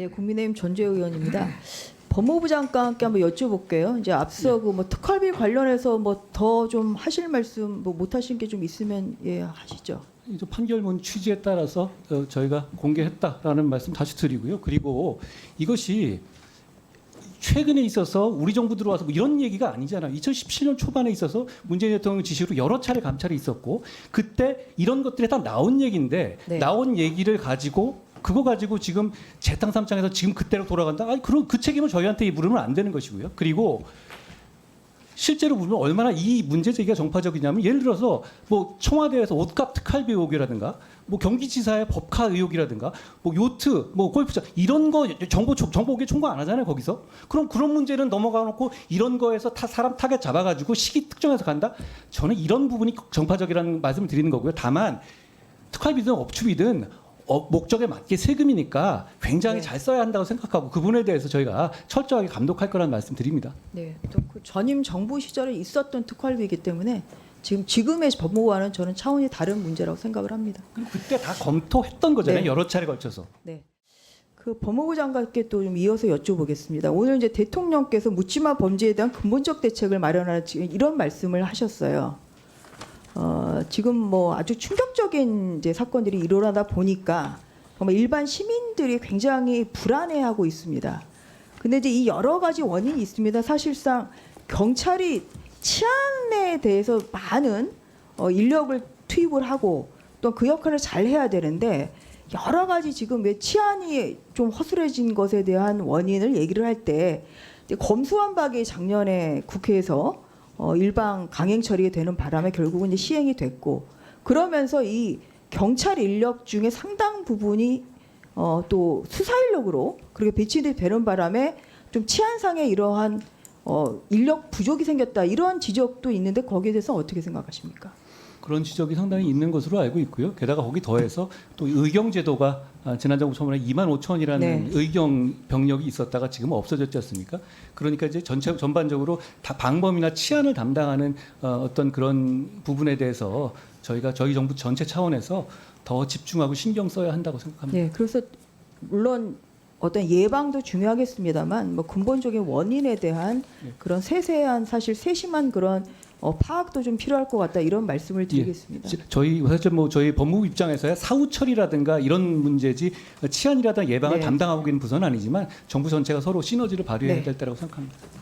네, 국민의힘 전재 의원입니다. 법무부 장관께 한번 여쭤볼게요. 이제 앞서 네. 그뭐 특활비 관련해서 뭐 더 좀 하실 말씀 뭐 못 하신 게 좀 있으면 예 하시죠. 이제 판결문 취지에 따라서 어, 저희가 공개했다라는 말씀 다시 드리고요. 그리고 이것이 최근에 있어서 우리 정부 들어와서 뭐 이런 얘기가 아니잖아요. 2017년 초반에 있어서 문재인 대통령 지시로 여러 차례 감찰이 있었고 그때 이런 것들이 다 나온 얘기인데 네. 나온 얘기를 가지고 그거 가지고 지금 재탕 삼창에서 지금 그때로 돌아간다. 아니 그런 그 책임은 저희한테 물으면 안 되는 것이고요. 그리고 실제로 보면 얼마나 이 문제 제기가 정파적이냐면 예를 들어서 뭐 청와대에서 옷값 특활비 의혹이라든가 뭐 경기지사의 법카 의혹이라든가 뭐 요트 뭐 골프장 이런 거 정보 정보계 총괄 안 하잖아요 거기서 그럼 그런 문제는 넘어가 놓고 이런 거에서 타 사람 타겟 잡아가지고 시기 특정해서 간다 저는 이런 부분이 정파적이라는 말씀을 드리는 거고요 다만 특활비든 업추비든 어, 목적에 맞게 세금이니까 굉장히 네. 잘 써야 한다고 생각하고 그 부분에 대해서 저희가 철저하게 감독할 거라는 말씀 드립니다. 네, 또그 전임 정부 시절에 있었던 특활비이기 때문에 지금 지금의 법무부와는 저는 차원이 다른 문제라고 생각을 합니다. 그때 다 검토했던 거잖아요. 네. 여러 차례 걸쳐서. 네. 그 법무부 장관께 또 좀 이어서 여쭤보겠습니다. 오늘 이제 대통령께서 묻지마 범죄에 대한 근본적 대책을 마련하라 지금 이런 말씀을 하셨어요. 어, 지금 뭐 아주 충격적인 이제 사건들이 일어나다 보니까 정말 일반 시민들이 굉장히 불안해하고 있습니다. 근데 이제 이 여러 가지 원인이 있습니다. 사실상 경찰이 치안에 대해서 많은 어, 인력을 투입을 하고 또 그 역할을 잘 해야 되는데 여러 가지 지금 왜 치안이 좀 허술해진 것에 대한 원인을 얘기를 할 때 검수완박이 작년에 국회에서 어, 일방 강행 처리가 되는 바람에 결국은 이제 시행이 됐고 그러면서 이 경찰 인력 중에 상당 부분이 어, 또 수사 인력으로 그렇게 배치되는 바람에 좀 치안상의 이러한 어, 인력 부족이 생겼다 이런 지적도 있는데 거기에 대해서 어떻게 생각하십니까? 그런 지적이 상당히 있는 것으로 알고 있고요. 게다가 거기 더해서 또 의경 제도가 아, 지난 정부 초반에 2만 5천이라는 네. 의경 병력이 있었다가 지금 없어졌지 않습니까? 그러니까 이제 전체 전반적으로 다 방범이나 치안을 담당하는 어, 어떤 그런 부분에 대해서 저희가 저희 정부 전체 차원에서 더 집중하고 신경 써야 한다고 생각합니다. 네, 그래서 물론 어떤 예방도 중요하겠습니다만 뭐 근본적인 원인에 대한 네. 그런 세세한 사실 세심한 그런 어, 파악도 좀 필요할 것 같다 이런 말씀을 드리겠습니다. 지- 저희 사실 뭐 저희 법무부 입장에서야 사후 처리라든가 이런 문제지 치안이라든가 예방을 네. 담당하고 있는 부서는 아니지만 정부 전체가 서로 시너지를 발휘해야 네. 될 때라고 생각합니다.